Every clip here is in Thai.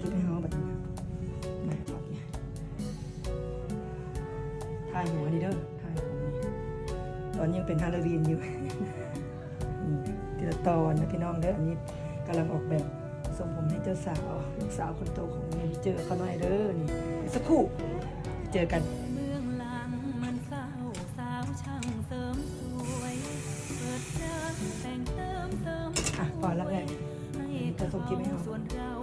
กินให้เขาแบบนี้มาแบบนี้ถ่ายหัวดีเด้อถ่ายหัวนี่ตอนนี้ยังเป็นฮาโลวีนอยู่ทีละตอนนะพี่น้องเด้ออันนี้กำลังออกแบบทรงผมให้เจ้าสาวลูกสาวคนโตของเมยเจอเขาหน่อยเด้อนี่สักครู่เจอกันพอแล้วไงจะส่งคลิปให้เขา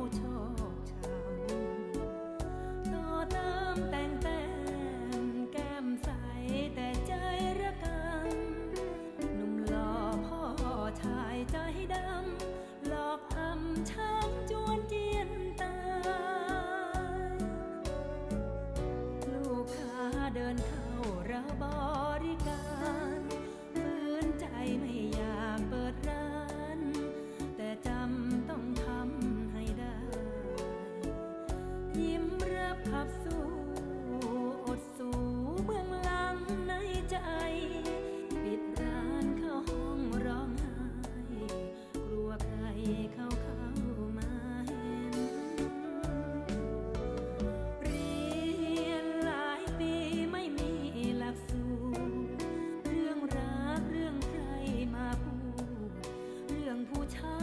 เรื่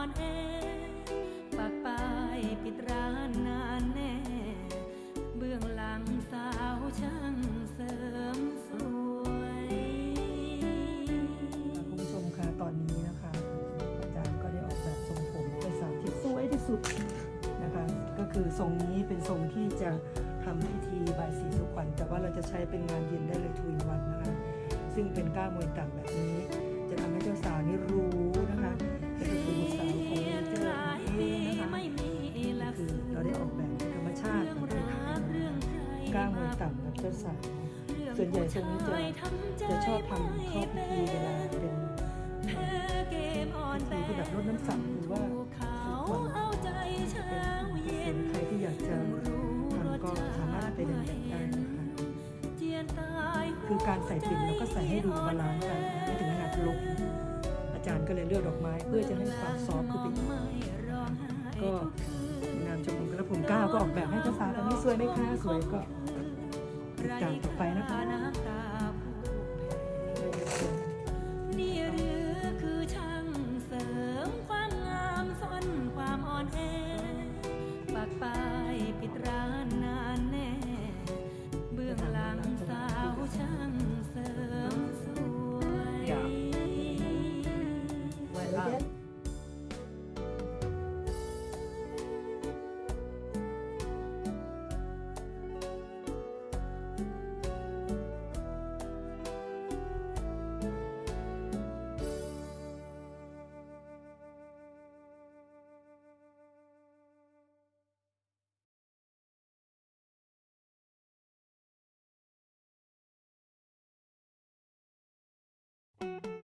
อนแอปากปายปิดร้านนานแน่ เบื้องหลังสาวช่างเสริมสวยคุณผู้ชมคะตอนนี้นะคะ อาจารย์ก็ได้ออกแบบทรงผมเป็นสาวที่สวยที่สุดนะคะ ก็คือทรงนี้เป็นทรงที่จะทำพิธีบายสีสุขวัญแต่ว่าเราจะใช้เป็นงานเย็นได้เลยทุยวันนะคะ ซึ่งเป็นก้ามวยต่ำแบบนี้ จะทำให้เจ้าสาวนี่รู้นะคะ เป็นคือบุตรสาวของเมเจอร์เองนะคะคือเราได้ออกแบบธรรมชาติมันเป็นก้ามวยต่ำแบบเจ้าสาวส่วนใหญ่ทรงนี้จะจะชอบทำเข้าพิธีเวลาเป็นพิธีที่แบบรดน้ำสังหรือว่าเขาสุขวัญเอาใจเช้าเย็ส่วนใครที่อยากจะทำก็สามารถไปเดินแบบได้นะคะคือการใส่ปิ่นเราก็ใส่ให้ดูบาลานซ์กันไม่ถึงขนาดลบ อาจารย์ก็เลยเลือกดอกไม้ เพื่อจะให้ความซอฟต์ขึ้นไปอีกก็นามชมรมกระผมก้าวก็ออกแบบให้เจ้าสาวตอนนี้สวยไหมคะสวยก็ติดตามต่อไปนะคะ